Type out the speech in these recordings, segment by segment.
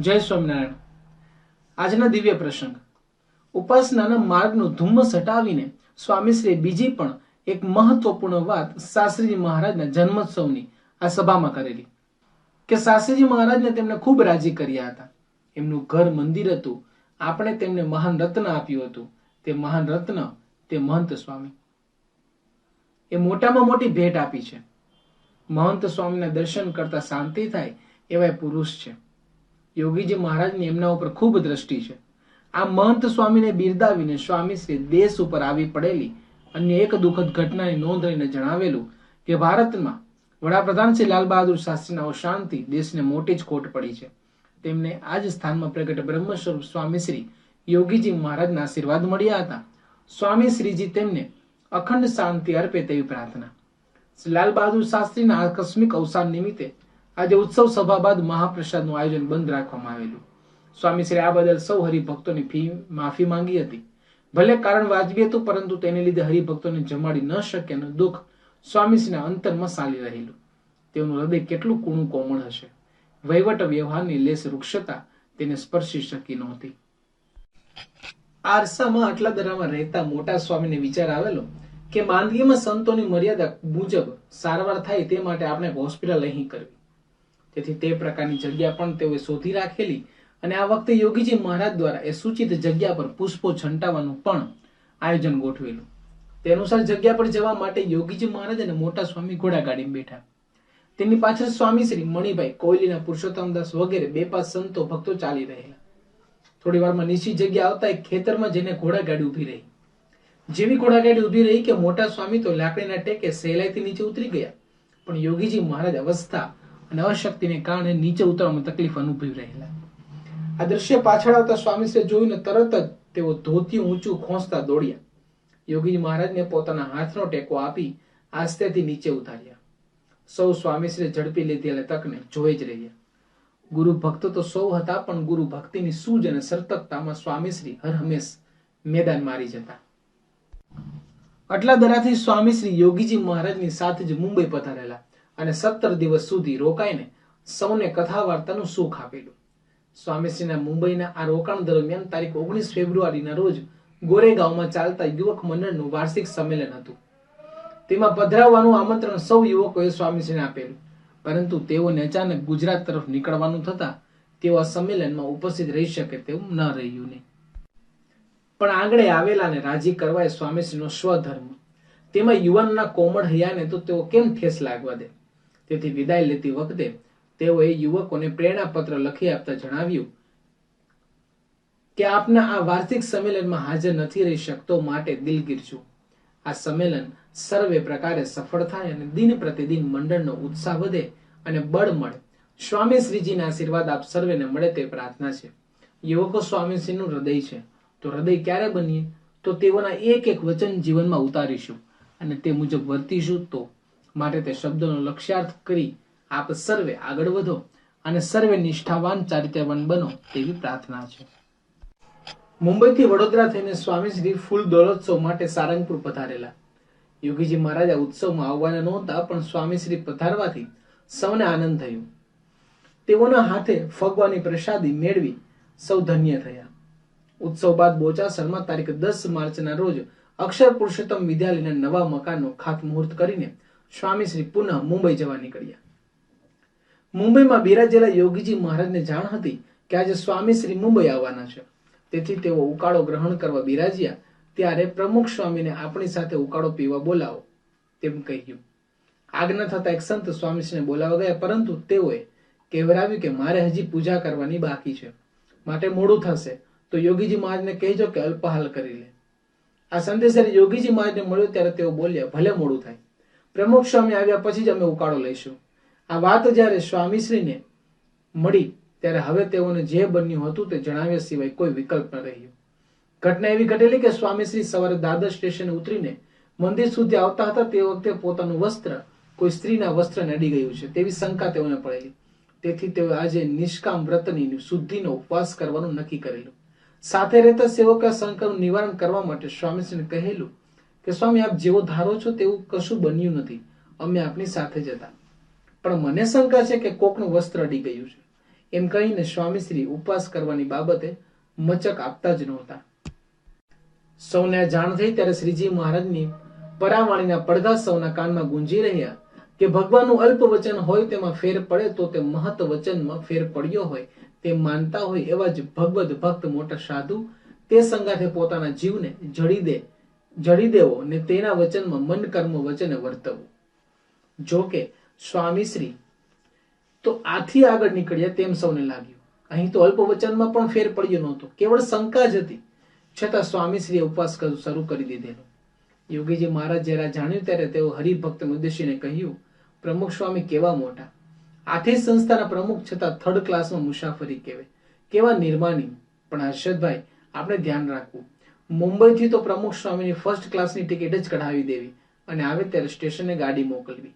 જય સ્વામિનારાયણ. આજના દિવ્ય પ્રસંગ. ઉપાસનાના માર્ગનું ધુમ્મસ હટાવીને સ્વામીશ્રીએ બીજી પણ એક મહત્વપૂર્ણ વાત શાસ્ત્રીજી મહારાજના જન્મોત્સવની આ સભામાં કરેલી. કે શાસ્ત્રીજી મહારાજને તેમણે ખૂબ રાજી કર્યા હતા. એમનું ઘર મંદિર હતું. આપણે તેમને મહાન રત્ન આપ્યું હતું. તે મહાન રત્ન તે મહંત સ્વામી. એ મોટામાં મોટી ભેટ આપી છે. મહંત સ્વામીના દર્શન કરતા શાંતિ થાય એવા પુરુષ છે. યોગીજી મહારાજની એમના ઉપર ખૂબ દ્રષ્ટિ છે. આ મહંત સ્વામીને બિરદાવીને સ્વામીશ્રી દેશ ઉપર આવી પડેલી અન્ય એક દુઃખદ ઘટનાની નોંધ લઈને જણાવેલું કે ભારતમાં વડાપ્રધાન શ્રી લાલ બહાદુર શાસ્ત્રીના અશાંતિ દેશને મોટી જ ખોટ પડી છે. તેમને આ જ સ્થાનમાં પ્રગટ બ્રહ્મ સ્વરૂપ સ્વામીશ્રી યોગીજી મહારાજના આશીર્વાદ મળ્યા હતા. સ્વામી શ્રીજી તેમને અખંડ શાંતિ અર્પે તેવી પ્રાર્થના. શ્રી લાલ બહાદુર શાસ્ત્રીના આકસ્મિક અવસાન નિમિત્તે આજે ઉત્સવ સભા બાદ મહાપ્રસાદનું આયોજન બંધ રાખવામાં આવેલું. સ્વામીશ્રી આ બદલ સૌ હરિભક્તોની ફી માફી માંગી હતી. ભલે કારણ વાજબી હતું, પરંતુ તેને લીધે હરિભક્તોને જમાડી ન શક્યાનું દુઃખ સ્વામીશ્રીના અંતરમાં ચાલી રહેલું. તેનું હૃદય કેટલું કૂણું કોમળ હશે. વહીવટ વ્યવહારની લેસ વૃક્ષતા તેને સ્પર્શી શકી નહોતી. આરસામાં આટલા દરામાં રહેતા મોટા સ્વામીને વિચાર આવેલો કે માંદગીમાં સંતોની મર્યાદા મુજબ સારવાર થાય તે માટે આપણે હોસ્પિટલ અહીં કરવી. તેથી તે પ્રકારની જગ્યા પણ તેઓએ શોધી રાખેલી અને આ વખતે યોગીજી મહારાજ દ્વારા એ સૂચિત જગ્યા પર પુષ્પો છંટાવાનું પણ આયોજન ગોઠવેલું. તે અનુસાર જગ્યા પર જવા માટે યોગીજી મહારાજ અને મોટા સ્વામી ઘોડાગાડીમાં બેઠા. તેની પાછળ સ્વામી શ્રી મણિભાઈ કોયલીના પુરુષોત્તમદાસ વગેરે બે પાંચ સંતો ભક્તો ચાલી રહેલા. થોડી વારમાં નીચી જગ્યા આવતા એક ખેતરમાં જઈને ઘોડાગાડી ઊભી રહી. જેવી ઘોડાગાડી ઊભી રહી કે મોટા સ્વામી તો લાકડીના ટેકે સહેલાઈથી નીચે ઉતરી ગયા. પણ યોગીજી મહારાજ અવસ્થા અને અશક્તિને કારણે નીચે ઉતરવામાં તકલીફ અનુભવી રહેલા. આ દ્રશ્ય પાછળ આવતા સ્વામીશ્રી જોઈને તરત જ તેઓ ધોતી ઊંચું ખોંચતા દોડ્યા. યોગીજી મહારાજને પોતાના હાથનો ટેકો આપી આસ્તેથી નીચે ઉતાર્યા. સૌ સ્વામીશ્રીએ ઝડપી લીધેલા તકને જોઈ જ રહ્યા. ગુરુ ભક્ત તો સૌ હતા, પણ ગુરુ ભક્તિની સૂઝ અને સર્તકતામાં સ્વામીશ્રી હર હંમેશ મેદાન મારી જતા. આટલા દરાથી સ્વામીશ્રી યોગીજી મહારાજની સાથે જ મુંબઈ પધારેલા. અને સત્તર દિવસ સુધી રોકાઈને સૌને કથા વાર્તાનું સુખ આપેલું. સ્વામીશ્રીના મુંબઈના આ રોકાણ દરમિયાન તારીખ ઓગણીસ ફેબ્રુઆરીના રોજ ગોરેગાંવમાં ચાલતા યુવક મંડળનું વાર્ષિક સંમેલન હતું. તેમાં પધરાવવાનું આમંત્રણ સૌ યુવકોએ સ્વામીશ્રીને આપેલું. પરંતુ તેઓને અચાનક ગુજરાત તરફ નીકળવાનું થતા તેઓ આ સંમેલનમાં ઉપસ્થિત રહી શકે તેવું ન રહ્યું નહીં. પણ આંગળે આવેલાને રાજી કરવા એ સ્વામીશ્રીનો સ્વધર્મ. તેમાં યુવાનના કોમળ હૈયાને તો તેઓ કેમ ઠેસ લાગવા દે? તેથી વિદાય લેતી વખતે તેઓએ યુવકોને પ્રેરણાપત્ર લખી આપતા જણાવ્યું કે આપના આ વાર્ષિક સંમેલનમાં હાજર નથી રહી શકતો માટે દિલગીર છું. આ સંમેલન સર્વે પ્રકારે સફળ થાય અને દિન પ્રતિદિન મંડળનો ઉત્સાહ વધે અને બળ મળે સ્વામી શ્રીજીના આશીર્વાદ આપ સર્વેને મળે તે પ્રાર્થના છે. યુવકો સ્વામીશ્રીનું હૃદય છે. તો હૃદય ક્યારે બનીએ? તો તેઓના એક એક વચન જીવનમાં ઉતારીશું અને તે મુજબ વર્તીશું તો માટે તે શબ્દોનો લક્ષ્યાર્થ કરી આપ સર્વે આગળ વધો અને સર્વે નિષ્ઠાવાન ચારિત્રવાન બનો તેવી પ્રાર્થના છે. મુંબઈથી વડોદરા થઈને સ્વામીશ્રી ફૂલ દોલોત્સવ માટે સારંગપુર પધારેલા. યોગીજી મહારાજ ઉત્સવમાં આવવાના નહોતા, પણ સ્વામીશ્રી પધારવાથી સૌને આનંદ થયો. તેઓના હાથે ફગવાની પ્રસાદી મેળવી સૌ ધન્ય થયા. ઉત્સવ બાદ બોચાસરમાં તારીખ દસ માર્ચના રોજ અક્ષર પુરુષોત્તમ વિદ્યાલયના નવા મકાનનું ખાતમુહૂર્ત કરીને સ્વામીશ્રી પુનઃ મુંબઈ જવા નીકળ્યા. મુંબઈમાં બિરાજેલા યોગીજી મહારાજને જાણ હતી કે આજે સ્વામીશ્રી મુંબઈ આવવાના છે. તેથી તેઓ ઉકાળો ગ્રહણ કરવા બિરાજ્યા. ત્યારે પ્રમુખ સ્વામીને આપણી સાથે ઉકાળો પીવા બોલાવો. તેમ કહ્યું. આજ્ઞા થતા એક સંત સ્વામીશ્રીને બોલાવા ગયા, પરંતુ તેઓએ કહેવરાવ્યું કે મારે હજી પૂજા કરવાની બાકી છે. માટે મોડું થશે. તો યોગીજી મહારાજને કહેજો કે અલ્પહાલ કરી લે. આ સંદેશ યોગીજી મહારાજને મળ્યો ત્યારે તેઓ બોલ્યા, ભલે મોડું થાય. પ્રમુખ સ્વામી આવ્યા પછી જ અમે ઉકાળો લઈશું. આ વાત જ્યારે સ્વામીશ્રીને મળી, ત્યારે હવે તેઓને જે બન્યું હતું તે જણાવ્યા સિવાય કોઈ વિકલ્પ ન રહ્યો. ઘટના એવી ઘટેલી કે સ્વામીશ્રી સવારે દાદર સ્ટેશન ઉતરીને મંદિર સુધી આવતા હતા, તે વખતે પોતાનું વસ્ત્ર, કોઈ સ્ત્રીના વસ્ત્રને અડી ગયું છે, તેવી શંકા તેઓને પડેલી. તેથી તેઓ આજે નિષ્કામ વ્રતની શુદ્ધિનો ઉપવાસ કરવાનું નક્કી કરેલું. સાથે રહેતા સેવકા શંકરનું નિવારણ કરવા માટે સ્વામીશ્રીને કહેલું કે સ્વામી, આપ જેવો ધારો છો તેવું કશું બન્યું નથી. અમે આપની સાથે જ હતા. પણ મને શંકા છે કે કોકનું વસ્ત્ર અડી ગયું છે. એમ કહીને સ્વામીશ્રી ઉપવાસ કરવાની બાબતે મચક આપતા જ નહોતા. સૌને જાણ થઈ ત્યારે શ્રીજી મહારાજની પરાવાણીના પડઘા સૌના કાનમાં ગુંજી રહ્યા કે ભગવાનનું અલ્પ વચન હોય તેમાં ફેર પડે તો તે મહત વચનમાં ફેર પડ્યો હોય, તે માનતા હોય એવા જ ભગવદ ભક્ત મોટા સાધુ તે સંગાથે પોતાના જીવને જડી દે જડી દેવો ને તેના વચનમાં મન, કર્મ, વચને વર્તવું. જો કે સ્વામીશ્રી તો આથી આગળ નીકળ્યા તેમ સૌને લાગ્યું. અહીં તો અલ્પ વચનમાં પણ ફેર પડ્યો નહોતો, કેવળ શંકા જ હતી. છતાં સ્વામીશ્રીએ ઉપવાસ શરૂ કરી દીધેલો. યોગીજી મહારાજ જયારે જાણ્યું ત્યારે તેઓ હરિભક્ત મુદ્દેશીને કહ્યું, પ્રમુખ સ્વામી કેવા મોટા? આથી સંસ્થાના પ્રમુખ છતાં થર્ડ ક્લાસમાં મુસાફરી કેવે કેવા નિર્માની? પણ હર્ષદભાઈ, આપણે ધ્યાન રાખવું. મુંબઈથી તો પ્રમુખ સ્વામીની ફર્સ્ટ ક્લાસની ટિકિટ જ કઢાવી દેવી અને આવે ત્યારે સ્ટેશને ગાડી મોકલવી.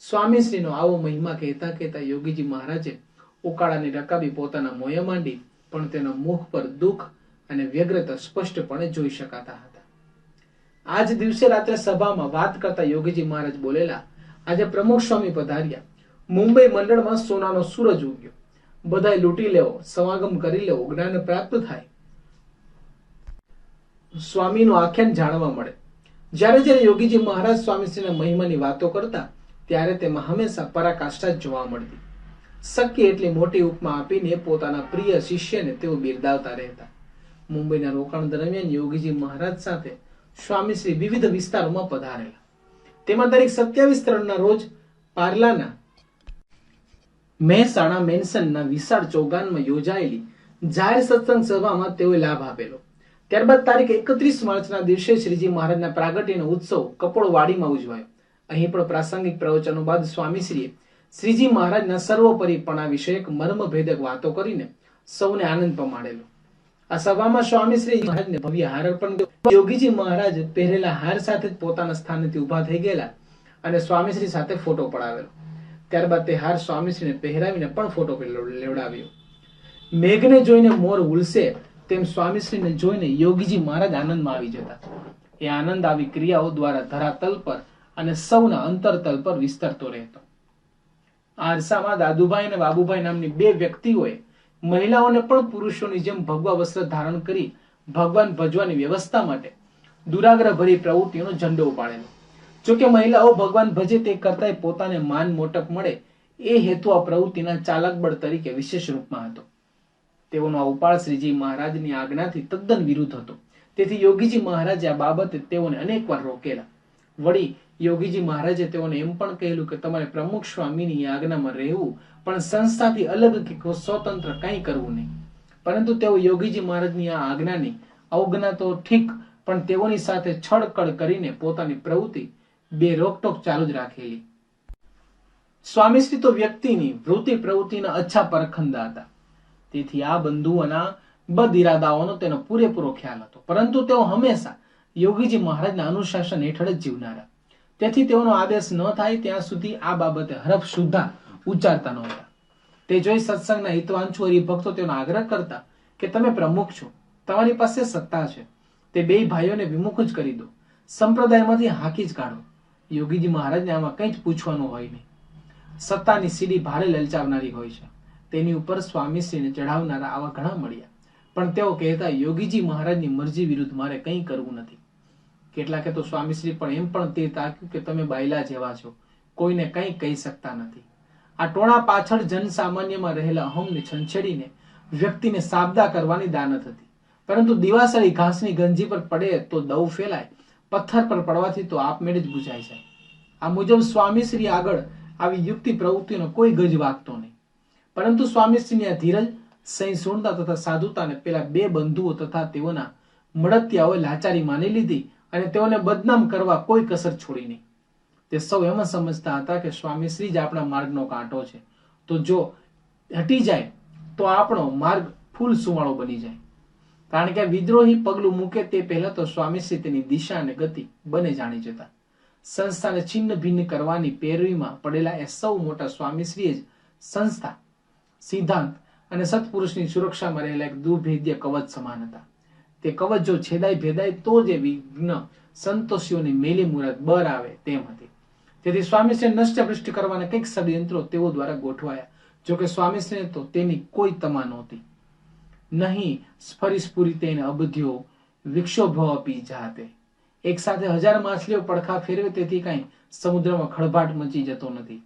સ્વામીશ્રીનો આવો મહિમા કહેતા કહેતા યોગીજી મહારાજે ઉકાળાની રકાબી પોતાના મોએ માંડી, પણ તેના મુખ પર દુઃખ અને વ્યગ્રતા સ્પષ્ટપણે જોઈ શકાતા હતા. આજ દિવસે રાત્રે સભામાં વાત કરતા યોગીજી મહારાજ બોલેલા, આજે પ્રમુખ સ્વામી પધાર્યા. મુંબઈ મંડળમાં સોનાનો સૂરજ ઉગ્યો. બધાય લૂંટી લેવો, સમાગમ કરી લેવો, જ્ઞાન પ્રાપ્ત થાય. સ્વામીનું આખ્યાન જાણવા મળે. જ્યારે જ્યારે યોગીજી મહારાજ સ્વામીશ્રીના મહિમાની વાતો કરતા, ત્યારે તેમાં હંમેશા પરાકાષ્ઠા જ જોવા મળતી. શક્ય એટલી મોટી ઉપમા આપીને પોતાના પ્રિય શિષ્યને તેઓ બિરદાવતા રહેતા. મુંબઈના રોકાણ દરમિયાન યોગીજી મહારાજ સાથે સ્વામીશ્રી વિવિધ વિસ્તારોમાં પધારેલા. તેમાં તારીખ સત્યાવીસ ત્રણના રોજ પાર્લાના મહેસાણા મેન્શનના વિશાળ ચોગાનમાં યોજાયેલી જાહેર સત્સંગ સભામાં તેઓએ લાભ આપેલો. ત્યારબાદ તારીખ એકત્રીસ માર્ચના દિવસે શ્રીજી મહારાજના પ્રાગટ્યનો ઉત્સવ કપોળવાડીમાં ઉજવાયો. અહીં પણ પ્રાસંગિક પ્રવચનો બાદ સ્વામીશ્રીએ શ્રીજી મહારાજના સર્વોપરીપણા વિષયક મર્મભેદક વાતો કરીને સૌને આનંદ પમાડેલો. આ સભામાં સ્વામીશ્રી મહારાજને ભવ્ય હાર અર્પણ યોગીજી મહારાજ પહેરેલા હાર સાથે જ પોતાના સ્થાનેથી ઊભા થઈ ગયેલા અને સ્વામીશ્રી સાથે ફોટો પડાવેલો. ત્યારબાદ તે હાર સ્વામીશ્રીને પહેરાવીને પણ ફોટો લેવડાવ્યો. મેઘને જોઈને મોર ઉલસે તેમ સ્વામીશ્રીને જોઈને યોગીજી મહારાજ આનંદમાં આવી જતા. એ આનંદ આવી ક્રિયાઓ દ્વારા ધરાતલ પર અને સૌના અંતરતલ પર વિસ્તરતો રહેતો. આરસામાં દાદુભાઈ અને બાબુભાઈ નામની બે વ્યક્તિઓએ મહિલાઓને પણ પુરુષોની જેમ ભગવા વસ્ત્ર ધારણ કરી ભગવાન ભજવાની વ્યવસ્થા માટે દુરાગ્રહ ભરી પ્રવૃત્તિઓનો ઝંડો ઉપાડેલો. જોકે મહિલાઓ ભગવાન ભજે તે કરતા પોતાને માન મોટપ મળે એ હેતુ આ પ્રવૃત્તિના ચાલક બળ તરીકે વિશેષ રૂપમાં હતો. તેઓનો આ શ્રીજી મહારાજની આજ્ઞાથી તદ્દન વિરુદ્ધ હતો. તેથી યોગીજી મહારાજે આ બાબતે તેઓને અનેકવાર રોકેલા. વળી, યોગીજી મહારાજે તેઓને એમ પણ કહેલું કે તમારે પ્રમુખ સ્વામીની આજ્ઞામાં રહેવું, પણ સંસ્થાથી અલગ કે સ્વતંત્ર કંઈ કરવું નહીં. પરંતુ તેઓ યોગીજી મહારાજની આ આજ્ઞાની અવજ્ઞા તો ઠીક, પણ તેઓની સાથે છળકળ કરીને પોતાની પ્રવૃત્તિ બે રોકટોક ચાલુ જ રાખેલી સ્વામીશ્રી તો વ્યક્તિની, વૃત્તિ પ્રવૃત્તિના અચ્છા પરખંદા હતા. તેથી આ બંધુઓના બદ ઇરાદાઓનો તેનો પૂરેપૂરો ખ્યાલ હતો. પરંતુ તેઓ હંમેશા યોગીજી મહારાજના અનુશાસન હેઠળ જ જીવનારા. તેથી તેઓનો આદેશ ન થાય ત્યાં સુધી આ બાબતે હરફ સુદ્ધા ઉચ્ચારતા નહોતા. તે જોઈ સત્સંગના હિતવાંચુ હરિભક્તો, તેનો આગ્રહ કરતા કે તમે પ્રમુખ છો. તમારી પાસે સત્તા છે. તે બે ભાઈઓને વિમુખ જ કરી દો. સંપ્રદાયમાંથી હાકી જ કાઢો. યોગીજી મહારાજને આમાં કંઈ જ પૂછવાનું હોય નહીં. સત્તાની સીડી ભારે લલચાવનારી હોય છે. તેની ઉપર સ્વામીશ્રીને ચઢાવનારા આવા ઘણા મળ્યા. પણ તેઓ કહેતા, યોગીજી મહારાજની મરજી વિરુદ્ધ મારે કંઈ કરવું નથી. કેટલાકે તો સ્વામીશ્રી પણ એમ પણ તે તાક્યું કે તમે બાયલા જેવા છો. કોઈને કંઈ કહી શકતા નથી. આ ટોળા પાછળ જનસામાન્યમાં રહેલા અહમને છંછેડીને વ્યક્તિને સાબદા કરવાની દાનત હતી. પરંતુ દિવાસળી ઘાસની ગંજી પર પડે તો દવ ફેલાય, પથ્થર પર પડવાથી તો આપમેળે જ બુજાઈ જાય. આ મુજબ સ્વામીશ્રી આગળ આવી યુક્તિ પ્રવૃત્તિનો કોઈ ગજ વાગતો નહીં. પરંતુ સ્વામીશ્રીની આ ધીરજ સહિષ્ણુતા તથા સાધુતાને પેલા બે બંધુઓ તથા તેઓના મળતિયાઓએ લાચારી માની લીધી અને તેઓને બદનામ કરવા કોઈ કસર છોડી નહીં. તે સૌ એમ સમજતા હતા કે સ્વામીશ્રી જ આપણા માર્ગનો કાંટો છે. તો જો હટી જાય, તો આપણો માર્ગ ફૂલ સુવાળો બની જાય. કારણ કે વિદ્રોહી પગલું મૂકે તે પહેલા તો સ્વામીશ્રી તેની દિશા અને ગતિ બને જાણી જતા. સંસ્થાને છિન્ન ભિન્ન કરવાની પેરવીમાં પડેલા એ સૌ મોટા સ્વામીશ્રીએ જ સંસ્થા સિદ્ધાંત અને સત્પુરુષની સુરક્ષામાં રહેલા એક દુર્ભેદ્ય કવચ સમાન હતા. તે કવચ જો છેદાય ભેદાય તો જ એ વિઘ્ન સંતોષીઓની મેલી મુરત બર આવે તેમ હતી. તેથી સ્વામીશ્રી નષ્ટ ભ્રષ્ટ કરવાના કંઈક ષડયંત્રો તેઓ દ્વારા ગોઠવાયા. જોકે સ્વામીશ્રીને તો તેની કોઈ તમા નહોતી. નહીં સ્ફરિસ્ફુરી તેને અબધ્યો વિક્ષોભ અપી જાતે. એક સાથે હજાર માછલીઓ પડખા ફેરવે તેથી કાંઈ સમુદ્રમાં ખળભાટ મચી જતો નથી.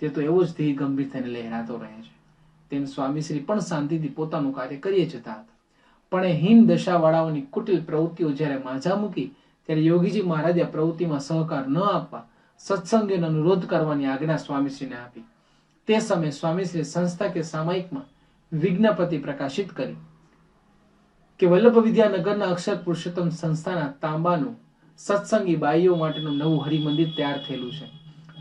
તે તો એવો જ ધીર ગંભીર થઈને લહેરાતો રહે છે. તેમ સ્વામીશ્રી પણ શાંતિથી પોતાનું કાર્ય કરીએ જતા હતા. પણ હીન દશાવાળાઓની કુટિલ પ્રવૃત્તિઓ જ્યારે માઝા મૂકી, ત્યારે યોગીજી મહારાજે પ્રવૃત્તિમાં સહકાર ન આપવા સત્સંગનો અનુરોધ કરવાની આજ્ઞા સ્વામીશ્રીને આપી. તે સમયે સ્વામીશ્રી સંસ્થા કે સામાયિકમાં વિજ્ઞાપતિ પ્રકાશિત કરી કે વલ્લભ વિદ્યાનગરના અક્ષર પુરુષોત્તમ સંસ્થાના તાંબાનું સત્સંગી બાઈઓ માટેનું નવું હરિમંદિર તૈયાર થયેલું છે.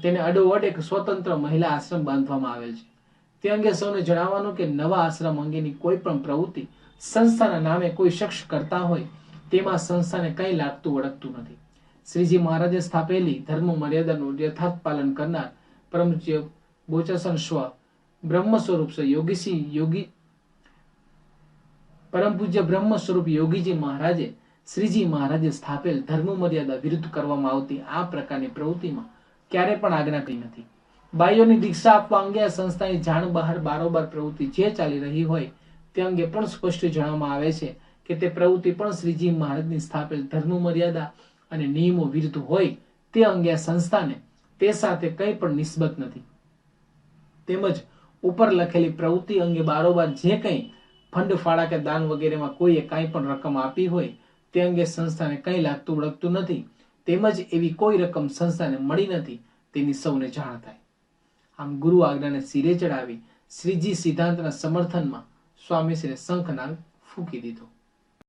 તેને અડોઅડ એક સ્વતંત્ર મહિલા આશ્રમ બાંધવામાં આવેલ છે. તે અંગે સૌને જણાવવાનું કે નવા આશ્રમ અંગેની કોઈ પણ પ્રવૃત્તિ સંસ્થાના નામે કોઈ શખ્સ કરતા હોય, તેમાં સંસ્થાને કંઈ લાગતું વળગતું નથી. શ્રીજી મહારાજે સ્થાપેલી ધર્મ મર્યાદાનું યથાર્થ પાલન કરનાર પરમ બોચાસન સ્વ બ્રહ્મ સ્વરૂપ છે યોગીસી યોગી પરમ પૂજ્ય બ્રહ્મ સ્વરૂપ યોગીજી મહારાજે શ્રીજી મહારાજે સ્થાપેલ ધર્મ મર્યાદા વિરુદ્ધ કરવામાં આવતી આ પ્રકારની પ્રવૃત્તિમાં ક્યારે પણ આજ્ઞા કરી નથી. બાઈઓની દીક્ષા આપવા અંગે આ સંસ્થાની જાણ બહાર બારોબાર પ્રવૃત્તિ જે ચાલી રહી હોય તે અંગે પણ સ્પષ્ટ જણાવવામાં આવે છે કે તે પ્રવૃત્તિ પણ શ્રીજી મહારાજની સ્થાપેલ ધર્મ મર્યાદા અને નિયમો વિરુદ્ધ હોય તે અંગે આ સંસ્થાને તે સાથે કંઈ પણ નિસ્બત નથી. તેમજ ઉપર લખેલી પ્રવૃત્તિ અંગે બારોબાર જે કંઈ ફંડ, ફાળા કે દાન વગેરેમાં કોઈએ કાંઈ પણ રકમ આપી હોય તે અંગે સંસ્થાને કંઈ લાગતું વળગતું નથી. તેમજ એવી કોઈ રકમ સંસ્થાને મળી નથી, તેની સૌને જાણ થાય. આમ ગુરુ આજ્ઞાને સિરે ચડાવી શ્રીજી સિદ્ધાંતના સમર્થનમાં સ્વામીશ્રીએ શંખનાદ ફૂંકી દીધો.